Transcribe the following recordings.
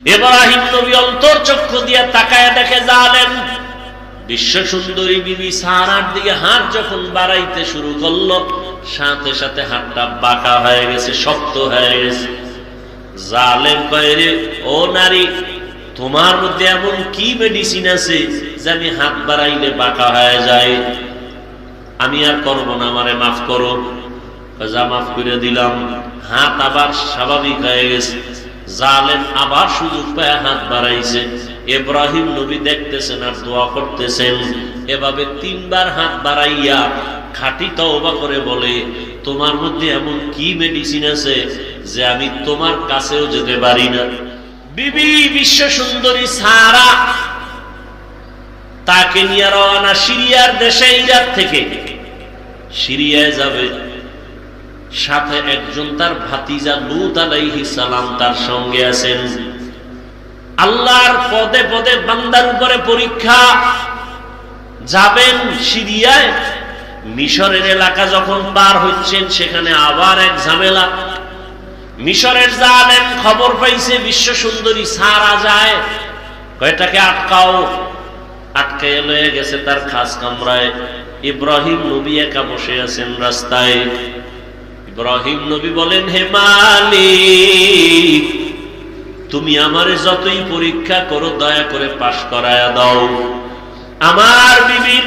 এব্রাহিম নবী অন্তর চক্ষু দিয়ে তাকায় দেখে বিশ্ব সুন্দরী বিবি দিকে হাত যখন বাড়াইতে শুরু করল, সাথে সাথে হাতটা বাঁকা হয়ে গেছে, শক্ত হয়ে গেছে। জালেম কয়ে ও নারী, তোমার মধ্যে এমন কি মেডিসিন আছে যে আমি হাত বাড়াইলে বাঁকা হয়ে যায়? আমি আর করব না, আমারে মাফ করো। যা মাফ করে দিলাম, হাত আবার স্বাভাবিক হয়ে গেছে। জালেম আবার সুযোগ পায়, হাত বাড়াইছে। এব্রাহিম নবী দেখতেছেন আর দোয়া করতেছেন। এভাবে তিনবার হাত বাড়াইয়া খাটি তওবা করে বলে, তোমার মধ্যে এমন কি মেডিসিন আছে যে আমি তোমার কাছেও যেতে পারি না? বিবি বিশ্ব সুন্দরী সারা তাকে নিয়ে রওনা সিরিয়ার দেশে ইরাক থেকে। সিরিয়ায় যাবে। সাথে একজন তার ভাতিজা লুত আলাইহি সালাম তার সঙ্গে আছেন। আল্লাহর পদে পদে বান্দার উপরে পরীক্ষা। যাবেন সিরিয়ায়, মিশরের এলাকা যখন পার হচ্ছেন, সেখানে আবার এক ঝামেলা। মিশরের জালেম খবর পাইছে, বিশ্ব সুন্দরী সারা যায়। কয়টাকে আটকাও? আটকে লয়ে গেছে তার খাস কামরায়। ইব্রাহিম নবী একা বসে আছেন রাস্তায়। ইব্রাহিম নবী বলেন, হে মালিক, তুমি আমারে যতই পরীক্ষা করো, দয়া করে পাশ করায়া দাও। আমার বিবির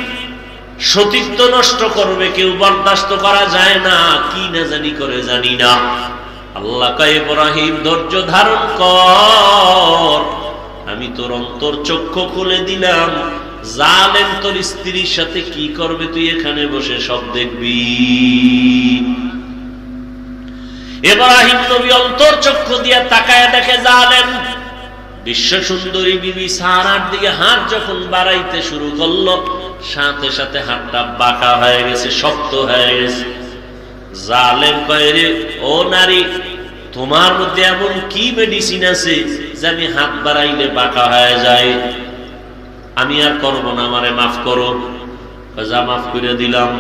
সতীত্ব নষ্ট করবে, কেউ বরদাস্ত করা যায় না, কি না জানি করে জানি না। আল্লাহ ইব্রাহিম, ধৈর্য ধারণ কর। আমি তোর অন্তর চক্ষু খুলে দিলাম। জালেম তোর স্ত্রীর সাথে কি করবে তুই এখানে বসে সব দেখবি। এব্রাহিম নবী অন্তর চক্ষু দিয়ে তাকায় দেখে জালেম। বিশ্ব সুন্দরী বিবি সারার দিকে হাত যখন বাড়াইতে শুরু করল, সাথে সাথে হাতটা বাঁকা হয়ে গেছে, শক্ত হয়ে গেছে। জালেম কয়ে রে, ও নারী, তোমার মধ্যে এমন কি মেডিসিন আছে যে আমি হাত বাড়াইলে বাঁকা হয়ে যায়? আমি আর করব না, আমারে মাফ করো। যা মাফ করে দিলাম।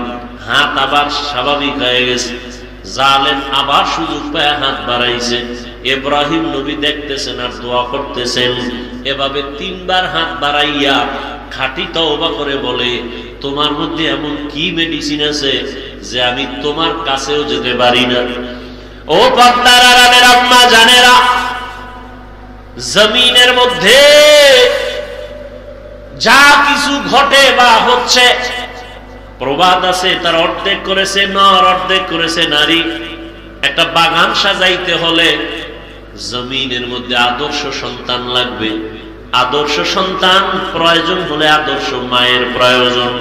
হাত আবার স্বাভাবিক হয়ে গেছে। জালেম আবার সুযোগ পায়, হাত বাড়াইছে। এব্রাহিম নবী দেখতেছেন আর দোয়া করতেছেন। এভাবে তিনবার হাত বাড়াইয়া খাটি তওবা করে বলে, তোমার মধ্যে এমন কি মেডিসিন আছে যে আমি তোমার কাছেও যেতে পারি না? ও আরামের আম্মা, জানেরা, জমিনের মধ্যে যা কিছু ঘটে বা হচ্ছে প্রবাদ আছে, তার অর্ধেক করেছে নর, অর্ধেক করেছে নারী। একটা বাগান সাজাইতে হলে জমিনের মধ্যে আদর্শ সন্তান লাগবে। আদর্শ সন্তান প্রয়োজন হলে আদর্শ মায়ের প্রয়োজন।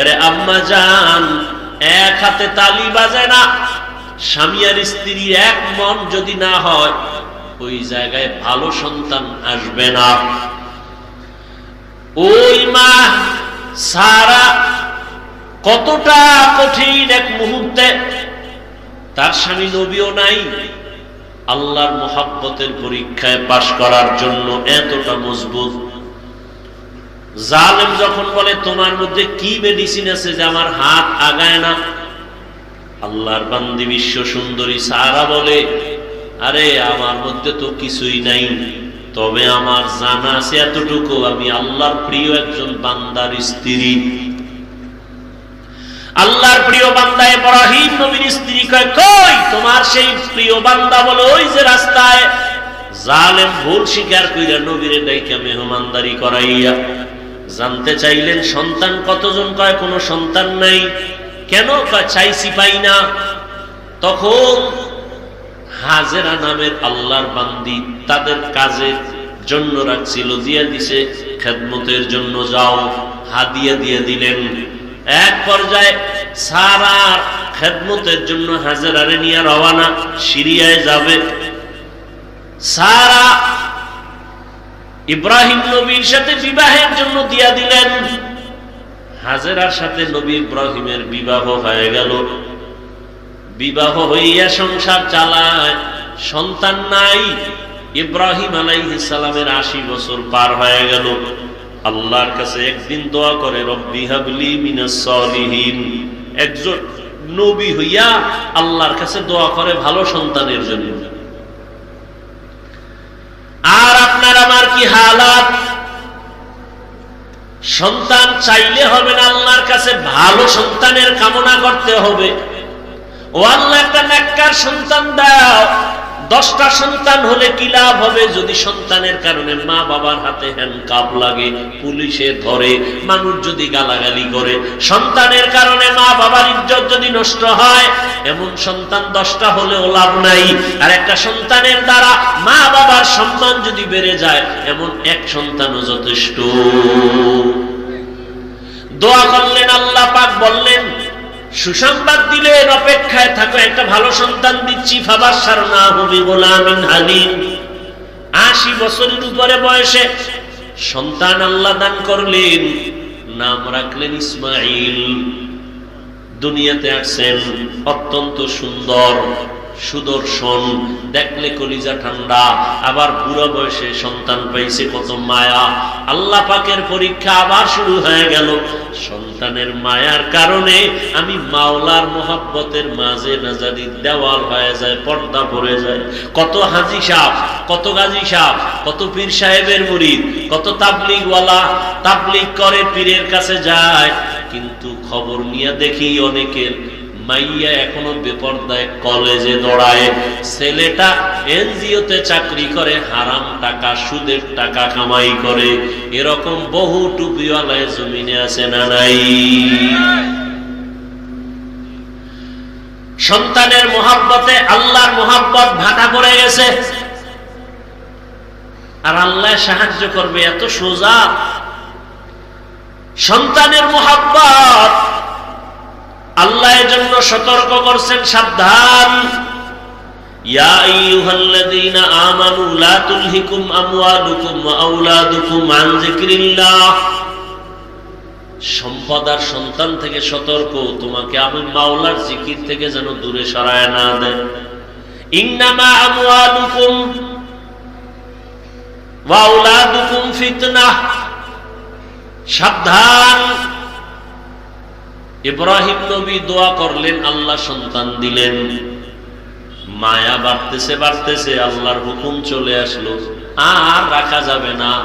এরে আম্মা যান এক হাতে তালি বাজে না। স্বামী আর স্ত্রী এক মন যদি না হয়, ওই জায়গায় ভালো সন্তান আসবে না। ওই মা সারা কতটা কঠিন এক মুহূর্তে। তার স্বামী নবীও নাই। আল্লাহর মোহাব্বতের পরীক্ষায় পাশ করার জন্য এতটা মজবুত। জালেম যখন বলে, তোমার মধ্যে কি মেডিসিন আছে যে আমার হাত আগায় না? আল্লাহর বান্দি বিশ্ব সুন্দরী সারা বলে, আরে, আমার মধ্যে তো কিছুই নাই। তবে আমার জানা আছে এতটুকু। আমি আল্লাহর প্রিয় একজন বান্দার স্ত্রী। আল্লাহর প্রিয় বান্দা ইব্রাহিম নবীর স্ত্রী কয়, কই, তোমার সেই প্রিয় বান্দা বলে, ওই যে রাস্তায় জালেম ভুল স্বীকার কইরা নবীরে ডাইকা মেহমানদারি করাইয়া জানতে চাইলেন, সন্তান কতজন? কয়, কোনো সন্তান নাই। কেন? কয়, চাইছি পাই না। তখন হাজেরা নামের আল্লাহর বান্দি তাদের কাজের জন্য রাখছিল, দিয়া দিছে, খেদমতের জন্য যাও। হাদিয়া দিয়ে দিলেন। এক পর্যায়ে সারা খেদমতের জন্য হাজেরারে নিয়ে রওয়ানা সিরিয়ায় যাবে। সারা ইব্রাহিম নবীর সাথে বিবাহের জন্য দিয়া দিলেন। হাজেরার সাথে নবী ইব্রাহিমের বিবাহ হয়ে গেল। বিবাহ হইয়া সংসার চালায়, সন্তান নাই, ইব্রাহিম সালামের আশি বছর পার হয়ে গেল। আল্লাহর কাছে একদিন দোয়া করে, রব্বি হাবলি মিনাস একজন নবী হইয়া আল্লাহর কাছে দোয়া করে ভালো সন্তানের জন্য। আর আপনার আমার কি হালাত? সন্তান চাইলে হবে না, আল্লাহর কাছে ভালো সন্তানের কামনা করতে হবে। ও আল্লাহ, একটা নাক্কার সন্তান দাও। দশটা সন্তান হলে কি লাভ হবে যদি সন্তানের কারণে মা বাবার হাতে হ্যান্ডকাপ লাগে, পুলিশে ধরে, মানুষ যদি গালাগালি করে? সন্তানের কারণে মা বাবার ইজ্জত যদি নষ্ট হয়, এমন সন্তান দশটা হলেও লাভ নাই। আর একটা সন্তানের দ্বারা মা বাবার সম্মান যদি বেড়ে যায়, এমন এক সন্তানও যথেষ্ট। দোয়া করলেন, আল্লাহ পাক বললেন সুসংবাদ দিলেন, অপেক্ষায় থাকো, একটা ভালো সন্তান দিচ্ছি ফাবার সারনা হবি গোলামিন হালিম। আশি বছরের উপরে বয়সে সন্তান আল্লাহ দান করলেন, নাম রাখলেন ইসমাইল দুনিয়াতে আসছেন অত্যন্ত সুন্দর। সুদর্শন, দেখলে কলিজা ঠান্ডা, আবার বুড়ো বয়সে সন্তান পাইছে কত মায়া। আল্লাহ পাকের পরীক্ষা আবার শুরু হয়ে গেল। সন্তানের মায়ার কারণে আমি মাওলার মোহাব্বতের মাঝে নাজারি দেওয়াল হয়ে যায়, পর্দা পড়ে যায়। কত হাজি সাপ কত গাজী সাপ কত পীর সাহেবের মুরিদ, কত তাবলিগওয়ালা, তাবলিগ করে পীরের কাছে যায়। কিন্তু খবর নিয়ে দেখি অনেকের মাইয়া এখনও বেপর্দায় কলেজে দৌড়ায়। ছেলেটা এনজিওতে চাকরি করে, হারাম টাকা, সুদের টাকা কামাই করে। এরকম বহু টুপিওয়ালায় জমিনে আছে না নাই? সন্তানের মোহাব্বতে আল্লাহর মোহাব্বত ভাটা পড়ে গেছে। আর আল্লাহ সাহায্য করবে এত সোজা। সন্তানের মোহাব্বত আল্লাহ এর জন্য সতর্ক করছেন, সাবধান। ইয়া আইয়ুহাল্লাযীনা আমানু লা তুলহিকুম আমওয়ালুকুম ওয়া আওলাদুকুম আন যিকরিল্লাহ। সম্পদ আর সন্তান থেকে সতর্ক, তোমাকে আমি মাওলার জিকির থেকে যেন দূরে সরায় না দেয়। ইন্নামা আমওয়ালুকুম ওয়া আওলাদুকুম সাবধান। ইব্রাহিম নবী দোয়া করলেন, আল্লাহ সন্তান দিলেন। মায়া বাড়তেছে বাড়তেছে, আল্লাহর হুকুম চলে আসলো। আর রাখা যাবে না।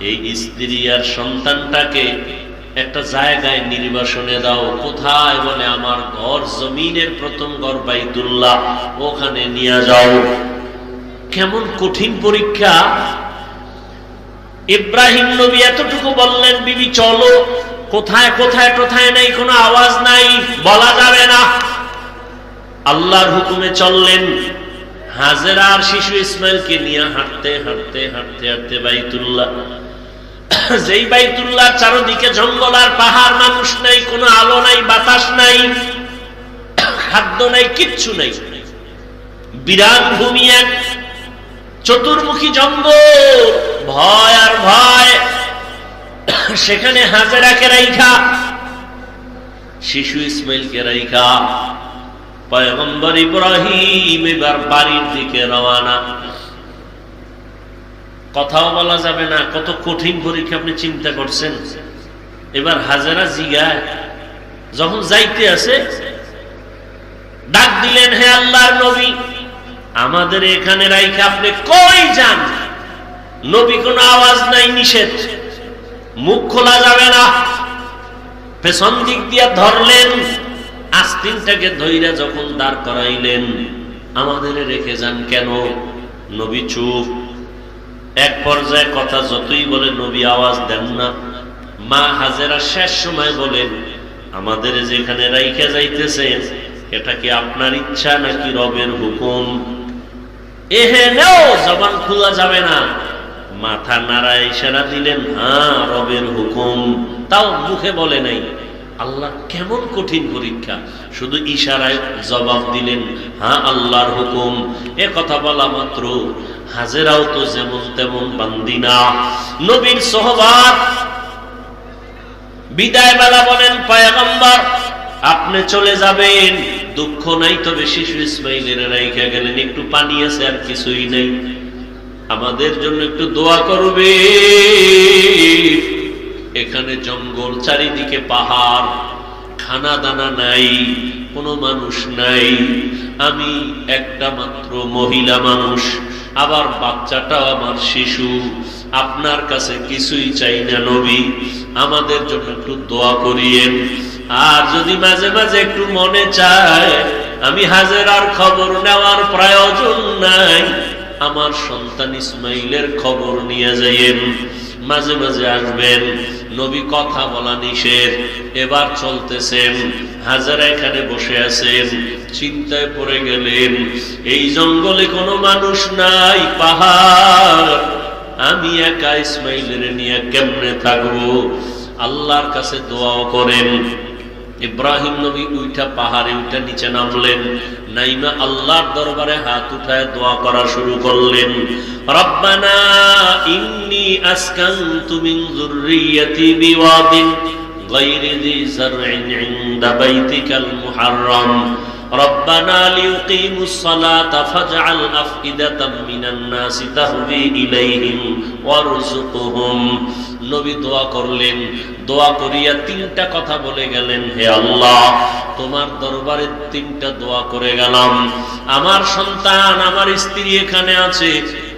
এই স্ত্রী আর সন্তানটাকে একটা জায়গায় নির্বাসনে দাও। কোথায় বলে, আমার ঘর জমিনের প্রথম ঘর বাইতুল্লাহ, ওখানে নিয়ে যাও। কেমন কঠিন পরীক্ষা। ইব্রাহিম নবী এতটুকু বললেন, বিবি, চলো। কোথায় কোথায় কোথায় নাই, কোনো আওয়াজ নাই, বলা যাবে না। আল্লাহর হুকুমে চললেন, হাজেরা আর শিশু ইসমাইলকে নিয়ে হাঁটতে হাঁটতে হাঁটতে হাঁটতে বাইতুল্লাহ। যেই বাইতুল্লাহ চারদিকে জঙ্গল আর পাহাড়, মানুষ নাই, কোনো আলো নাই, বাতাস নাই, খাদ্য নাই, কিচ্ছু নাই। বিরাট ভূমি এক, চতুর্মুখী জঙ্গল, ভয় আর ভয়। সেখানে হাজারাকে রাইখা, শিশু ইসমাইলকে রাইখা, পয়গম্বর ইব্রাহিম এবার বাড়ির দিকে রওয়ানা কথাও বলা যাবে না, কত কঠিন পরীক্ষা আপনি চিন্তা করছেন। এবার হাজারা জিগায়, যখন যাইতে আছে ডাক দিলেন, হে আল্লাহর নবী, আমাদের এখানে রাইখা, আপনি কই যান? নবী কোনো আওয়াজ নাই, নিষেধ। মুখ খোলা যাবে না। পেছন দিক দিয়া ধরলেন, আস্তিনটাকে ধৈরা যখন দাঁড় করাইলেন, আমাদের রেখে যান কেন? নবী চুপ। এক পর্যায়ে কথা যতই বলে, নবী আওয়াজ দেন না। মা হাজেরা শেষ সময় বলেন আমাদের যেখানে রাইখে যাইতেছেন এটা কি আপনার ইচ্ছা নাকি রবের হুকুম? এহে নেও জবান খোলা যাবে না। মাথা নাড়ায় ইশারা দিলেন হ্যাঁ রবের হুকুম। তাও মুখে বলে নাই। আল্লাহ কেমন কঠিন পরীক্ষা। শুধু ইশারায় জবাব দিলেন হ্যাঁ আল্লাহর হুকুম। এ কথা বলা মাত্র। হাজেরাও তো যেমন তেমন বান্দিনা নবীর সহবাদ বিদায় বেলা বলেন, পায়গম্বর, আপনি চলে যাবেন। দুঃখ নাই তবে শিশু ইসমাইলের রাইখা গেলেন। একটু পানি আছে আর কিছুই নেই। আমাদের জন্য একটু দোয়া করবে। এখানে জঙ্গল, চারিদিকে পাহাড়, খানা দানা নাই, কোনো মানুষ নাই। আমি একটা মাত্র মহিলা মানুষ, আবার বাচ্চাটাও আমার শিশু। আপনার কাছে কিছুই চাই না, নবী। আমাদের জন্য একটু দোয়া করিয়েন। আর যদি মাঝে মাঝে একটু মনে চায়, আমি হাজেরার খবর নেওয়ার প্রয়োজন নাই। আমার সন্তান ইসমাইলের খবর নিয়ে যাইয়েন। মাঝে মাঝে আসবেন। নবী কথা বলা নিষেধ। এবার চলতেছেন। হাজারা এখানে বসে আছেন। চিন্তায় পড়ে গেলেন। এই জঙ্গলে কোনো মানুষ নাই, পাহাড়। আমি একা ইসমাইলের নিয়ে কেমনে থাকব? আল্লাহর কাছে দোয়াও করেন। ইব্রাহিম নবী উইটা পাহাড়ে উঠা নিচে নামলেন নাইমা আল্লাহর দরবারে হাত উঠায় দোয়া করা শুরু করলেন রব্বানা ইন্নি আসকানতু মিন যুররিয়াতি বিওয়াদিন গায়রি ذي زرع عند بيتك المحرم ربنا ليقيموا الصلاة فاجعل أفئدة من الناس تهوي إليهم وارزقهم নবী দোয়া করলেন দোয়া করিয়া তিনটা কথা বলে গেলেন হে আল্লাহ তোমার দরবারে তিনটা দোয়া করে গেলাম আমার সন্তান আমার স্ত্রী এখানে আছে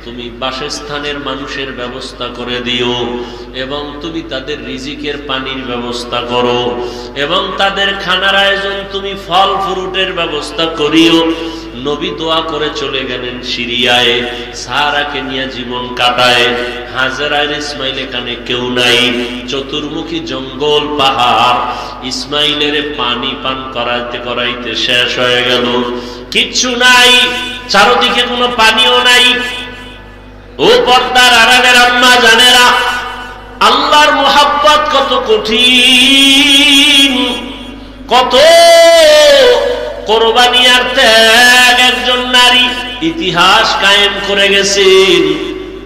তুমি বাসস্থানের মানুষের ব্যবস্থা করে দিও, এবং তুমি তাদের রিজিকের পানির ব্যবস্থা করো, এবং তাদের খানার আয়োজন তুমি ফল ফ্রুটের ব্যবস্থা করিও। নবী দোয়া করে চলে গেলেন সিরিয়ায়, সাহারাকে নিয়ে জীবন কাটায়। হাজারার ইসমাইল এখানে কেউ নাই, চতুর্মুখী জঙ্গল, পাহাড়। ইসমাইলের পানি পান করাইতে করাইতে শেষ হয়ে গেল। কিচ্ছু নাই, চারদিকে কোনো পানিও নাই। ও পর্দার আরামের আম্মা জানেরা, আল্লাহর মোহাব্বত কত কঠিন, কত কোরবানি আর ত্যাগ একজন নারী ইতিহাস কায়েম করে গেছেন।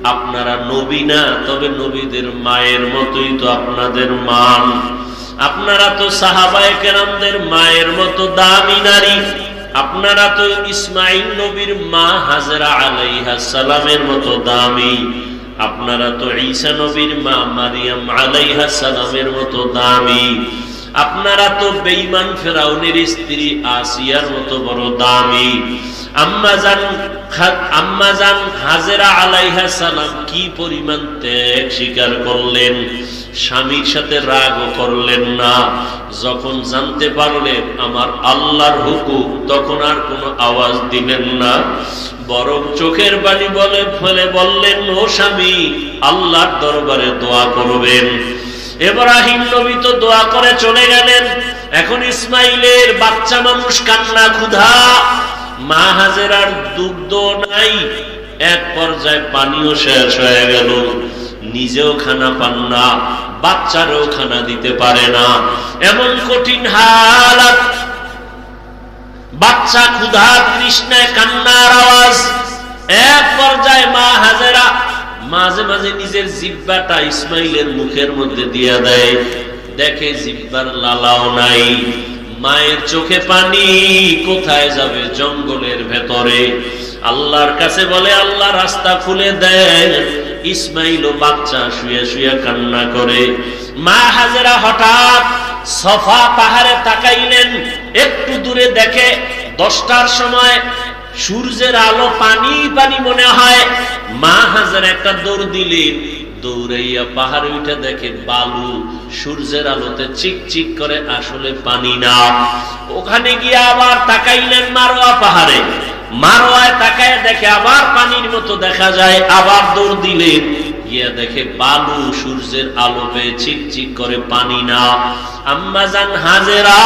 আপনারা নবী না, তবে নবীদের মায়ের মতোই তো আপনাদের মান। আপনারা তো সাহাবায়ে কেরামদের মায়ের মতো দামি নারী। আপনারা তো ইসমাইল নবীর মা হাজরা আলাইহা সালামের মতো দামি। আপনারা তো ঈসা নবীর মা মারিয়াম আলাইহা সালামের মতো দামি। আপনারা তো বেঈমান ফেরাউনের স্ত্রী আসিয়ার মতো বড় দামি। আম্মাজান আম্মাজান হাজেরা আলাইহা সালাম কি পরিমাণ ত্যাগ স্বীকার করলেন? স্বামীর সাথে রাগও করলেন না। যখন জানতে পারলেন আমার আল্লাহর হুকুম, তখন আর কোনো আওয়াজ দিলেন না। বরং চোখের বাণী বলে ফলে বললেন, ও স্বামী, আল্লাহর দরবারে দোয়া করবেন। এব্রাহিম নবী তো দোয়া করে চলে গেলেন। এখন ইসমাইলের বাচ্চা মানুষ কান্না ক্ষুধা। মা হাজেরার দুগ্ধ নাই। এক পর্যায়ে পানিও শেষ হয়ে গেল। নিজেও খানা পান না, বাচ্চারও খানা দিতে পারে না। এমন কঠিন হালাত, বাচ্চা ক্ষুধা তৃষ্ণায় কান্নার আওয়াজ। এক পর্যায়ে মা হাজেরা মাঝে মাঝে নিজের জিব্বাটা ইসমাইলের মুখের মধ্যে দিয়ে দেয়। দেখে জিব্বার লালাও নাই। মায়ের চোখে পানি, কোথায় যাবে জঙ্গলের ভেতরে? আল্লাহর কাছে বলে, আল্লাহ রাস্তা খুলে দেয় ইসমাইল ও বাচ্চা শুয়ে শুয়ে কান্না করে। মা হাজেরা হঠাৎ সফা পাহাড়ে তাকাইলেন। একটু দূরে দেখে দশটার সময় সূর্যের আলো পানি পানি মনে হয়। মা হাজার একটা দৌড় দিলেন। দৌড়াইয়া পাহাড়ে উঠে দেখে বালু সূর্যের আলোতে চিক চিক করে আসলে পানি না। ওখানে গিয়ে আবার তাকাইলেন মারোয়া পাহাড়ে। মারোয়ায় তাকায় দেখে আবার পানির মতো দেখা যায়, আবার দৌড় দিলেন গিয়া দেখে বালু সূর্যের আলো পেয়ে চিক চিক করে পানি না। আম্মাজান হাজেরা,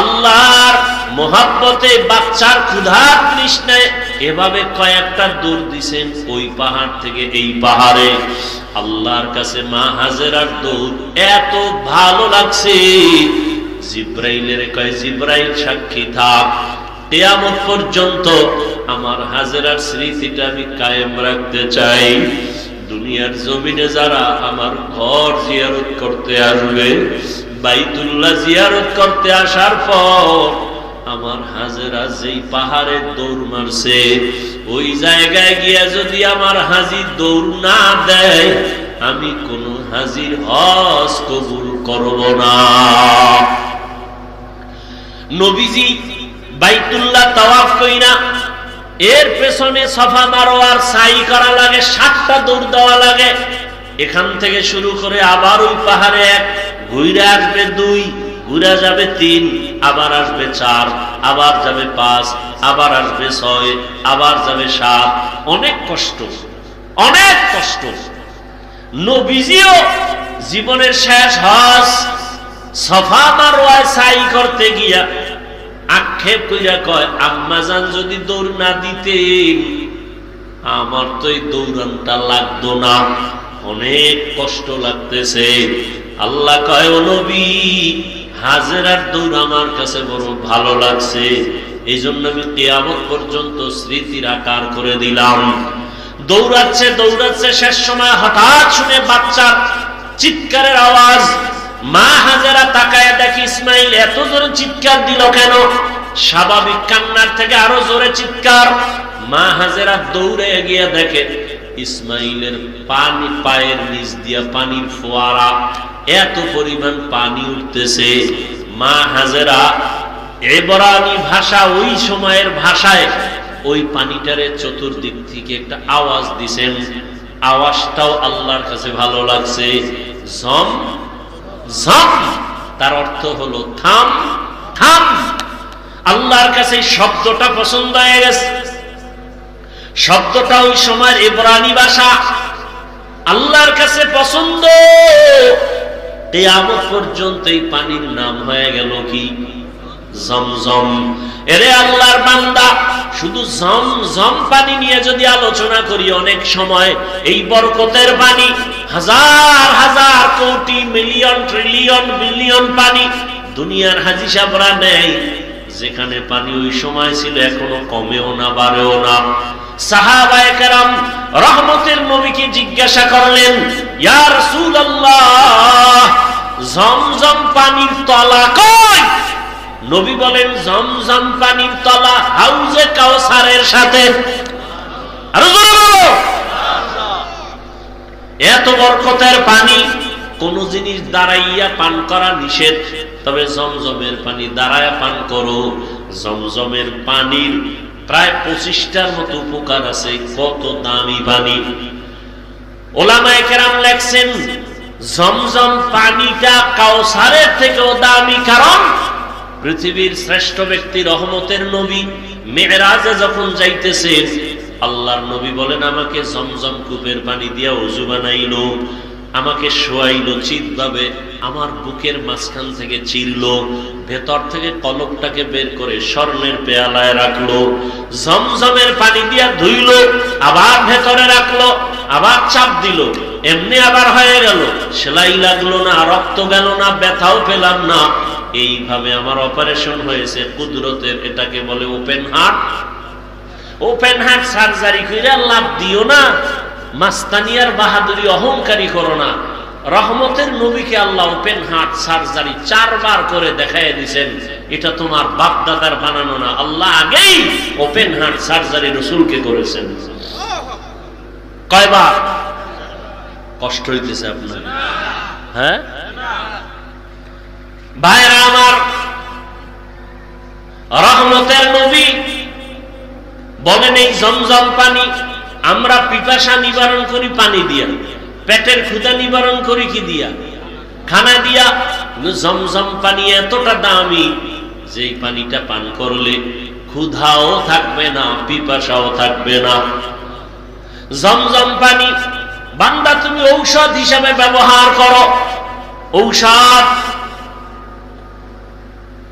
আল্লাহর মোহাব্বতে বাচ্চার ক্ষুধা তৃষ্ণায় এভাবে কয়েকটা দৌড় দিছেন ওই পাহাড় থেকে এই পাহাড়ে। আল্লাহর কাছে মা হাজেরার দৌড় এত ভালো লাগছে। জিব্রাইলের কয়, জিব্রাইল সাক্ষী থাক। কেয়ামত পর্যন্ত আমার হাজেরার স্মৃতিটা আমি কায়েম রাখতে চাই। দুনিয়ার জমিনে যারা আমার ঘর জিয়ারত করতে আসবে, বাইতুল্লাহ জিয়ারত করতে আসার পর আমার হাজেরা যেই পাহাড়ে দৌড় মারছে, ওই জায়গায় গিয়া যদি আমার হাজির দৌড় না দেয়, আমি কোন হাজির হজ কবুল করব না। নবীজি বাইতুল্লাহ তাওয়াফ কইরা এর পেছনে সফা মারোয়ার সাই করা লাগে, সাতটা দৌড় দেওয়া লাগে। এখান থেকে শুরু করে আবার ওই পাহাড়ে এক ঘুরে আসবে দুই ঘুরে যাবে তিন, আবার আসবে চার, আবার যাবে পাঁচ, আবার আসবে ছয়, আবার যাবে সাত। অনেক কষ্ট অনেক কষ্ট। নবীজিও জীবনের শেষ হজ সফা মারোয়ায় সাই করতে গিয়া আক্ষেপ কইরা কয় আম্মাজান যদি দৌড় না দিতে আমার তো এই দৌড়ানটা লাগতো না। অনেক কষ্ট লাগতেছে। আল্লাহ কয় নবী, হাজেরার দৌড় আমার কাছে বড় ভালো লাগছে। এই জন্য আমি কেয়ামত পর্যন্ত স্মৃতির আকার করে দিলাম। দৌড়াচ্ছে দৌড়াচ্ছে, শেষ সময় হঠাৎ শুনে বাচ্চার চিৎকারের আওয়াজ মা হাজারা তাকায় দেখি ইসমাইল এত জোরে চিৎকার দিল কেন? স্বাভাবিক কান্নার থেকে আরও জোরে চিৎকার। মা হাজারা দৌড়ে গিয়ে দেখে ইসমাইলের পানি পায়ের নিচ দিয়া পানির ফোয়ারা, এত পরিমাণ পানি উঠতেছে। মা হাজেরা এবরানি ভাষা ওই সময়ের ভাষায় ওই পানিটারে চতুর্দিক থেকে একটা আওয়াজ দিছেন। আওয়াজটাও আল্লাহর কাছে ভালো লাগছে। ঝম ঝম তার অর্থ হলো থাম থাম। আল্লাহর কাছে এই শব্দটা পছন্দ হয়ে গেছে। শব্দটা ওই সময়ের ইব্রানি ভাষা। আল্লাহর কাছে পছন্দ। পর্যন্ত এই পানির নাম হয়ে গেল কি? জমজম। এরে আল্লাহর বান্দা, শুধু জম জম পানি নিয়ে যদি আলোচনা করি অনেক সময়, এই বরকতের পানি হাজার হাজার কোটি মিলিয়ন ট্রিলিয়ন বিলিয়ন পানি দুনিয়ার হাজি সাবরা নেই যেখানে পানি ওই সময় ছিল, এখনও কমেও না, বাড়েও না। সাহাবায়ে রহমতের নবীকে জিজ্ঞাসা করলেন, ইয়া রাসূলুল্লাহ জমজম পানির তলা কই? নবী বলেন জমজম পানির তলা হাউজে কাউসারের সাথে। এত বরকতের পানি, কোন জিনিস দাঁড়াইয়া পান করা নিষেধ। তবে জমজমের পানি দাঁড়ায় পান করো। জমজমের পানির প্রায় পঁচিশটার মতো উপকার আছে। কত দামি পানি। ওলামায় কেরাম লেখছেন জমজম পানিটা কাউসারের থেকেও দামি। কারণ পৃথিবীর শ্রেষ্ঠ ব্যক্তি রহমতের নবী মেয়েরাজে যখন যাইতেছেন, আল্লাহর নবী বলেন, আমাকে জমজম কূপের পানি দিয়া অজু বানাইলো, আমাকে শোয়াইলো, চিৎভাবে আমার বুকের মাঝখান থেকে চিরল, ভেতর থেকে কলকটাকে বের করে স্বর্ণের পেয়ালায় রাখল, জমজমের পানি দিয়া ধুইলো, আবার ভেতরে রাখল, আবার চাপ দিল, এমনি আবার হয়ে গেল, সেলাই লাগল না, রক্ত গেল না, ব্যথাও পেলাম না এইভাবে আমার অপারেশন হয়েছে, কুদরতের এটাকে বলে open heart open heart surgery করে লাভ দিও না, মাস্তানিয়ার বাহাদুরি অহংকারী করো না। রহমতের নবীকে আল্লাহ ওপেন হার্ট সার্জারি চারবার করে দেখাই দিছেন, এটা তোমার বাপ দাদার বানানো না। আল্লাহ আগেই ওপেন হার্ট সার্জারি রসুলকে করেছেন। কয়বার? কষ্ট হইতেছে আপনার। হ্যাঁ? ভাইরা আমার, রহমতের নবী, বলেন এই জমজম পানি আমরা পিপাসা নিবারণ করি পানি দিয়া, পেটের ক্ষুদা নিবারণ করি কি দিয়া? খানা দিয়া জমজম পানি এতটা দামি যে পানিটা পান করলে ক্ষুধাও থাকবে না, পিপাসাও থাকবে না। জমজম পানি, বান্দা তুমি ঔষধ হিসাবে ব্যবহার করো। ঔষধ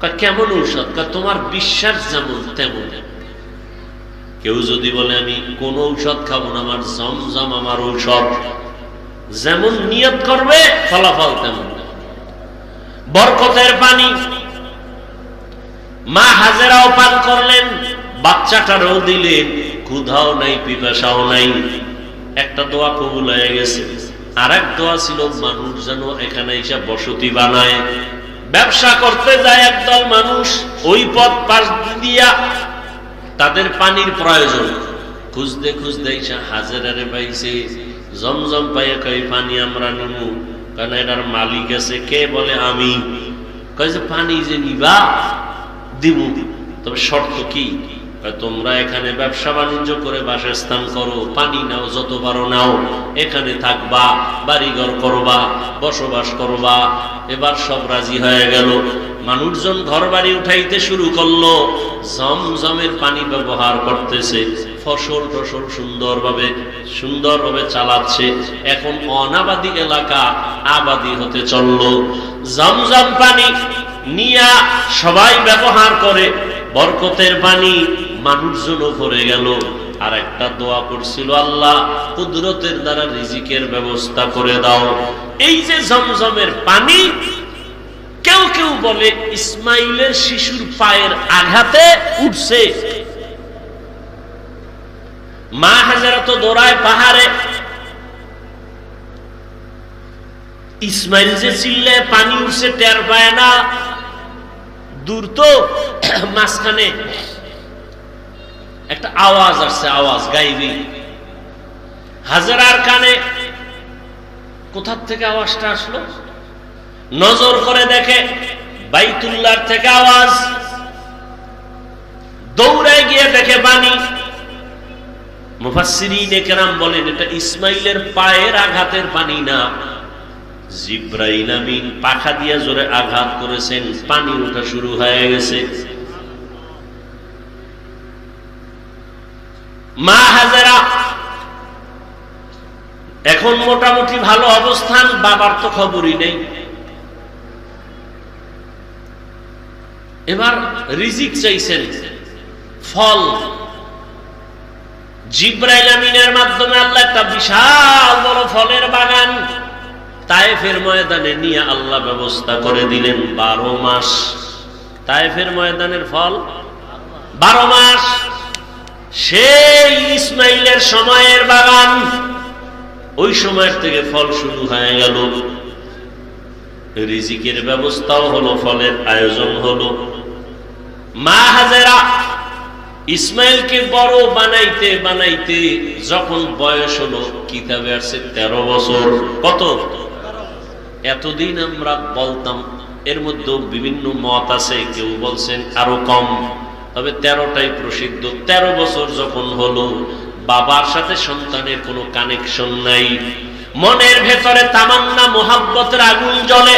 কেমন ঔষধ? তোমার বিশ্বাস যেমন তেমন। কেউ যদি বলে, আমি কোন ঔষধ খাব না, আমার জমজম, আমার ঔষধ। যেমন নিয়ত করবে, ফলাফল তেমন। বরকতের পানি। মা হাজেরাও পান করলেন, বাচ্চাটারও দিলেন, ক্ষুধাও নাই, পিপাসাও নাই। একটা দোয়া কবুল হয়ে গেছে। আর এক দোয়া ছিল, মানুষ যেন এখানে এসে বসতি বানায়। ব্যবসা করতে যায় একদল মানুষ, ওই পথ পাশ দিয়া তাদের পানির প্রয়োজন। খুঁজতে খুঁজতে হাজারে পাইছে, জমজম পাইয়ে কই পানি আমরা নিব কারণ এটার মালিক আছে, কে বলে, আমি। কয়ে যে, পানি যে নিবা দিব তবে শর্ত কি? তোমরা এখানে ব্যবসা বাণিজ্য করে বাসস্থান করো, পানি নাও, যত পারো নাও, এখানে থাকবা, বাড়িঘর করবা, বসবাস করবা, এবার সব রাজি হয়ে গেল। মানুষজন ঘর বাড়ি উঠাইতে শুরু করল, জমজমের পানি ব্যবহার করতেছে, ফসল টসল সুন্দরভাবে সুন্দরভাবে চালাচ্ছে, এখন অনাবাদী এলাকা আবাদি হতে চলল। জমজম পানি নিয়া সবাই ব্যবহার করে, বরকতের পানি মানুষজনও ভরে গেল আর একটা দোয়া করছিল আল্লাহ, কুদরতের দ্বারা রিজিকের ব্যবস্থা করে দাও। এই যে জমজমের পানি, কেউ কেউ বলে ইসমাইলের শিশুর পায়ের আঘাতে উঠছে। মা হাজারা তো দৌড়ায় পাহাড়ে, ইসমাইল যে চিল্লে পানি উঠছে, টের পায় না। দূর তো মাঝখানে একটা আওয়াজ আসছে, আওয়াজ, গাইবি। হাজারার কানে কোথার থেকে আওয়াজটা আসলো? নজর করে দেখে বাইতুল্লার থেকে আওয়াজ। দৌড়ায় গিয়ে দেখে বাণী। মুফাসসিরিন কেরাম বলেন, এটা ইসমাইলের পায়ের আঘাতের পানি না। জিব্রাইল আমিন পাখা দিয়ে জোরে আঘাত করেছেন পানি ওঠা শুরু হয়ে গেছে। মা হাজারা। এখন মোটামুটি ভালো অবস্থান, বাবার তো খবরই নেই। এবার রিজিক চাইছেন। ফল। জিব্রাইল আমিনের মাধ্যমে আল্লাহ একটা বিশাল বড় ফলের বাগান তায়েফের ময়দানে নিয়ে আল্লাহ ব্যবস্থা করে দিলেন বারো মাস। তায়েফের ময়দানের ফল বারো মাস। সেই ইসমাইলের সময়ের বাগান। ওই সময়ের থেকে ফল শুরু হয়ে গেল। রিজিকের ব্যবস্থাও হলো, ফলের আয়োজন হলো। মা ইসমাইলকে বড় বানাইতে বানাইতে যখন বয়স হলো, কিতাবে আসছে তেরো বছর। কত? এতদিন আমরা বলতাম, এর মধ্যে বিভিন্ন মত আছে, কেউ বলছেন আরও কম। তবে তেরোটাই প্রসিদ্ধ। তেরো বছর যখন হলো, বাবার সাথে সন্তানের কোনো কানেকশন নাই। মনের ভেতরে তামান্না, মোহাব্বতের আগুন জ্বলে।